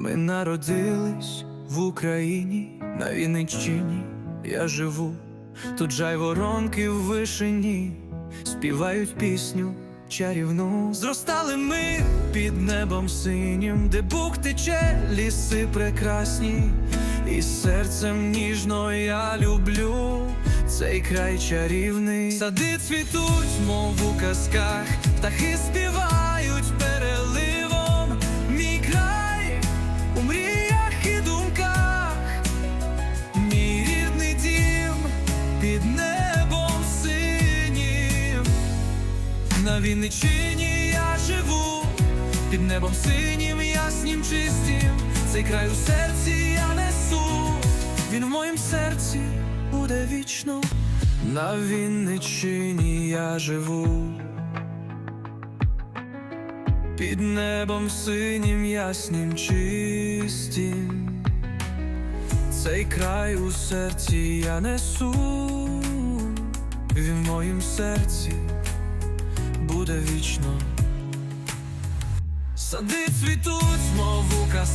Ми народились в Україні, на Вінниччині я живу. Тут жайворонки в вишині співають пісню чарівну. Зростали ми під небом синім, де бук тече, ліси прекрасні, і серцем ніжно я люблю цей край чарівний. Сади цвітуть, мов у казках, птахи На Вінничині я живу, під небом синім, яснім, чистім. Цей край у серці я несу, він в моїм серці буде вічно. На Вінничині я живу. Під небом синім, яснім, чистім. Цей край у серці я несу, він в моїм серці буде вічно. Сади цвітуть, мов у казках,